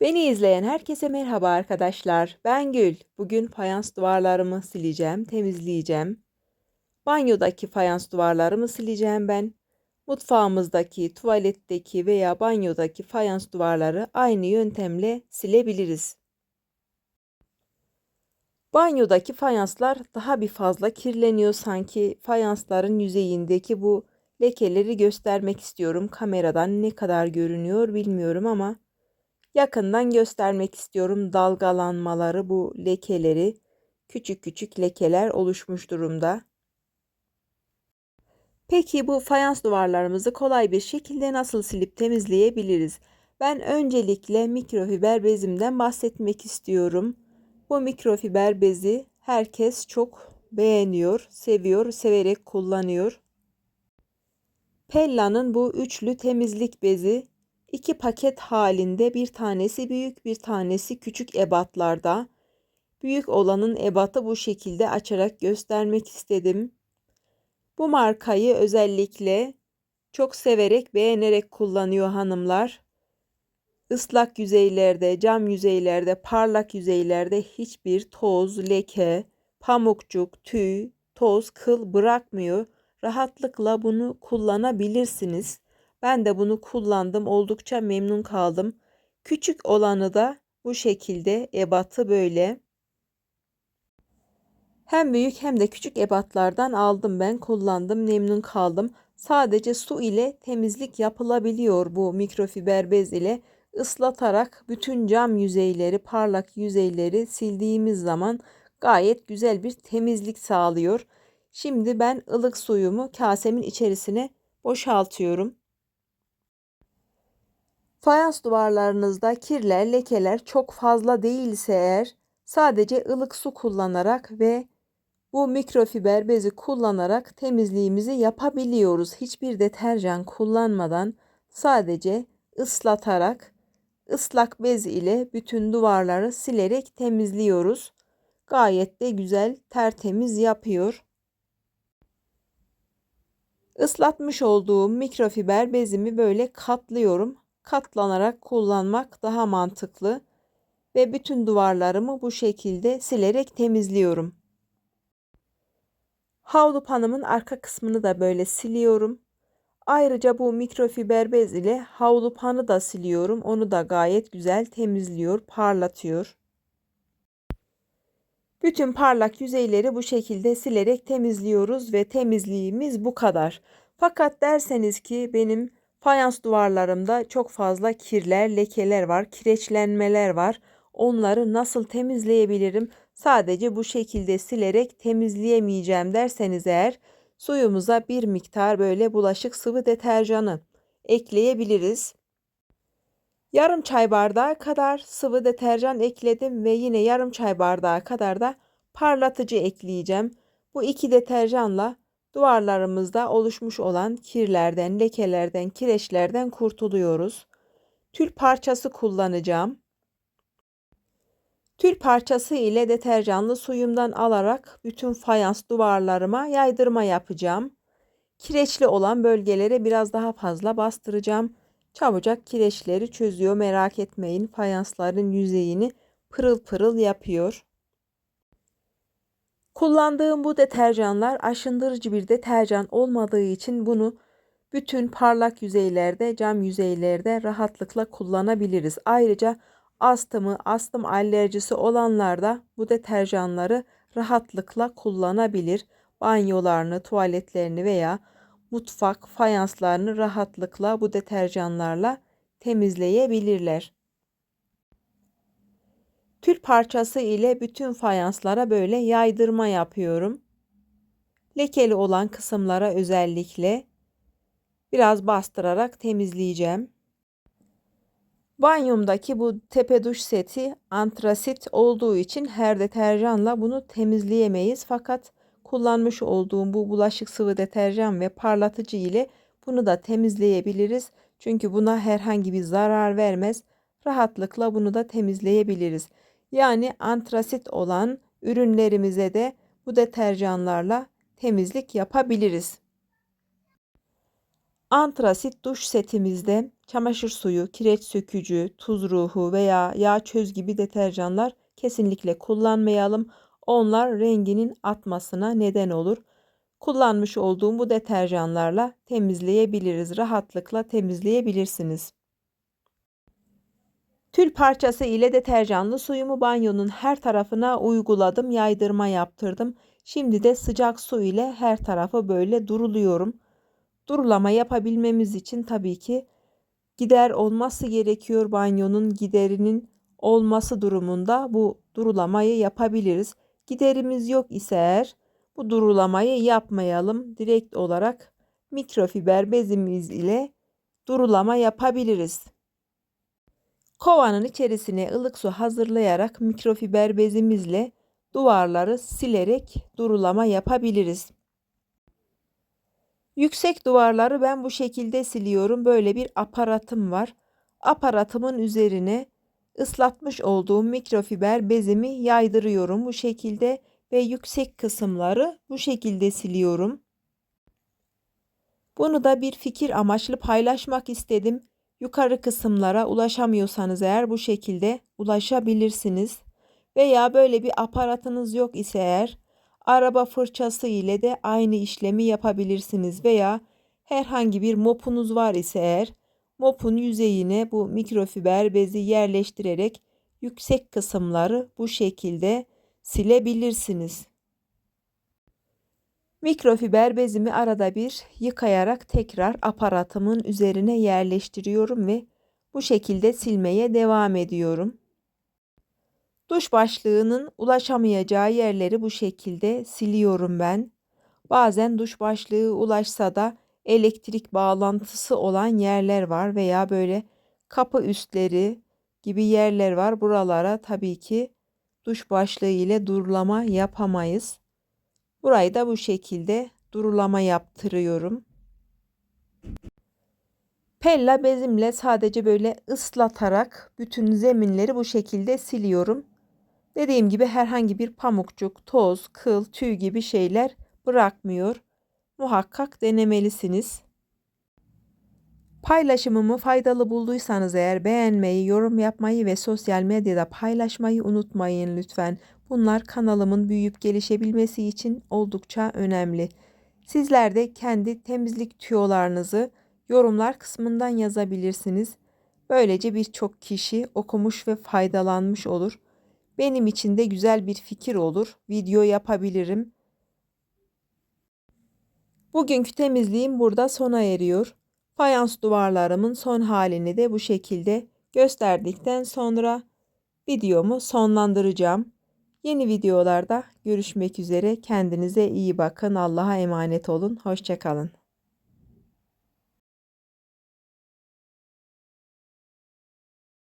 Beni izleyen herkese merhaba arkadaşlar. Ben Gül. Bugün fayans duvarlarımı sileceğim, temizleyeceğim. Banyodaki fayans duvarlarımı sileceğim ben. Mutfağımızdaki, tuvaletteki veya banyodaki fayans duvarları aynı yöntemle silebiliriz. Banyodaki fayanslar daha bir fazla kirleniyor sanki fayansların yüzeyindeki bu lekeleri göstermek istiyorum. Kameradan ne kadar görünüyor bilmiyorum ama Yakından göstermek istiyorum dalgalanmaları bu lekeleri. Küçük küçük lekeler oluşmuş durumda. Peki bu fayans duvarlarımızı kolay bir şekilde nasıl silip temizleyebiliriz? Ben öncelikle mikrofiber bezimden bahsetmek istiyorum. Bu mikrofiber bezi herkes çok beğeniyor, seviyor, severek kullanıyor. Pella'nın bu üçlü temizlik bezi İki paket halinde bir tanesi büyük bir tanesi küçük ebatlarda. Büyük olanın ebatı bu şekilde açarak göstermek istedim. Bu markayı özellikle çok severek beğenerek kullanıyor hanımlar. Islak yüzeylerde, cam yüzeylerde, parlak yüzeylerde hiçbir toz, leke, pamukçuk, tüy, toz, kıl bırakmıyor. Rahatlıkla bunu kullanabilirsiniz. Ben de bunu kullandım. Oldukça memnun kaldım. Küçük olanı da bu şekilde ebatı böyle. Hem büyük hem de küçük ebatlardan aldım ben kullandım memnun kaldım. Sadece su ile temizlik yapılabiliyor bu mikrofiber bez ile ıslatarak bütün cam yüzeyleri parlak yüzeyleri sildiğimiz zaman gayet güzel bir temizlik sağlıyor. Şimdi ben ılık suyumu kasemin içerisine boşaltıyorum. Fayans duvarlarınızda kirler, lekeler çok fazla değilse eğer sadece ılık su kullanarak ve bu mikrofiber bezi kullanarak temizliğimizi yapabiliyoruz. Hiçbir deterjan kullanmadan sadece ıslatarak ıslak bez ile bütün duvarları silerek temizliyoruz. Gayet de güzel, tertemiz yapıyor. Islatmış olduğum mikrofiber bezimi böyle katlıyorum katlanarak kullanmak daha mantıklı ve bütün duvarlarımı bu şekilde silerek temizliyorum. Havlu panımın arka kısmını da böyle siliyorum. Ayrıca bu mikrofiber bez ile havlu panı da siliyorum. Onu da gayet güzel temizliyor, parlatıyor. Bütün parlak yüzeyleri bu şekilde silerek temizliyoruz ve temizliğimiz bu kadar. Fakat derseniz ki benim Fayans duvarlarımda çok fazla kirler, lekeler var, kireçlenmeler var. Onları nasıl temizleyebilirim? Sadece bu şekilde silerek temizleyemeyeceğim derseniz eğer suyumuza bir miktar böyle bulaşık sıvı deterjanı ekleyebiliriz. Yarım çay bardağı kadar sıvı deterjan ekledim ve yine yarım çay bardağı kadar da parlatıcı ekleyeceğim. Bu iki deterjanla Duvarlarımızda oluşmuş olan kirlerden, lekelerden, kireçlerden kurtuluyoruz. Tül parçası kullanacağım. Tül parçası ile deterjanlı suyumdan alarak bütün fayans duvarlarıma yaydırma yapacağım. Kireçli olan bölgelere biraz daha fazla bastıracağım. Çabucak kireçleri çözüyor merak etmeyin. Fayansların yüzeyini pırıl pırıl yapıyor. Kullandığım bu deterjanlar aşındırıcı bir deterjan olmadığı için bunu bütün parlak yüzeylerde, cam yüzeylerde rahatlıkla kullanabiliriz. Ayrıca astımı, astım alerjisi olanlar da bu deterjanları rahatlıkla kullanabilir. Banyolarını, tuvaletlerini veya mutfak fayanslarını rahatlıkla bu deterjanlarla temizleyebilirler. Tül parçası ile bütün fayanslara böyle yaydırma yapıyorum. Lekeli olan kısımlara özellikle biraz bastırarak temizleyeceğim. Banyomdaki bu tepe duş seti antrasit olduğu için her deterjanla bunu temizleyemeyiz. Fakat kullanmış olduğum bu bulaşık sıvı deterjan ve parlatıcı ile bunu da temizleyebiliriz. Çünkü buna herhangi bir zarar vermez. Rahatlıkla bunu da temizleyebiliriz. Yani antrasit olan ürünlerimize de bu deterjanlarla temizlik yapabiliriz. Antrasit duş setimizde çamaşır suyu, kireç sökücü, tuz ruhu veya yağ çöz gibi deterjanlar kesinlikle kullanmayalım. Onlar renginin atmasına neden olur. Kullanmış olduğum bu deterjanlarla temizleyebiliriz. Rahatlıkla temizleyebilirsiniz. Tül parçası ile deterjanlı suyumu banyonun her tarafına uyguladım. Yaydırma yaptırdım. Şimdi de sıcak su ile her tarafı böyle duruluyorum. Durulama yapabilmemiz için tabii ki gider olması gerekiyor. Banyonun giderinin olması durumunda bu durulamayı yapabiliriz. Giderimiz yok ise eğer bu durulamayı yapmayalım. Direkt olarak mikrofiber bezimiz ile durulama yapabiliriz. Kovanın içerisine ılık su hazırlayarak mikrofiber bezimizle duvarları silerek durulama yapabiliriz. Yüksek duvarları ben bu şekilde siliyorum. Böyle bir aparatım var. Aparatımın üzerine ıslatmış olduğum mikrofiber bezimi yaydırıyorum bu şekilde ve yüksek kısımları bu şekilde siliyorum. Bunu da bir fikir amaçlı paylaşmak istedim. Yukarı kısımlara ulaşamıyorsanız eğer bu şekilde ulaşabilirsiniz. Veya böyle bir aparatınız yok ise eğer araba fırçası ile de aynı işlemi yapabilirsiniz veya herhangi bir mopunuz var ise eğer mopun yüzeyine bu mikrofiber bezi yerleştirerek yüksek kısımları bu şekilde silebilirsiniz. Mikrofiber bezimi arada bir yıkayarak tekrar aparatımın üzerine yerleştiriyorum ve bu şekilde silmeye devam ediyorum. Duş başlığının ulaşamayacağı yerleri bu şekilde siliyorum ben. Bazen duş başlığı ulaşsa da elektrik bağlantısı olan yerler var veya böyle kapı üstleri gibi yerler var. Buralara tabii ki duş başlığı ile durulama yapamayız. Burayı da bu şekilde durulama yaptırıyorum. Pella bezimle sadece böyle ıslatarak bütün zeminleri bu şekilde siliyorum. Dediğim gibi herhangi bir pamukçuk, toz, kıl, tüy gibi şeyler bırakmıyor. Muhakkak denemelisiniz. Paylaşımımı faydalı bulduysanız eğer beğenmeyi, yorum yapmayı ve sosyal medyada paylaşmayı unutmayın lütfen. Bunlar kanalımın büyüyüp gelişebilmesi için oldukça önemli. Sizler de kendi temizlik tüyolarınızı yorumlar kısmından yazabilirsiniz. Böylece birçok kişi okumuş ve faydalanmış olur. Benim için de güzel bir fikir olur. Video yapabilirim. Bugünkü temizliğim burada sona eriyor. Fayans duvarlarımın son halini de bu şekilde gösterdikten sonra videomu sonlandıracağım. Yeni videolarda görüşmek üzere. Kendinize iyi bakın. Allah'a emanet olun. Hoşçakalın.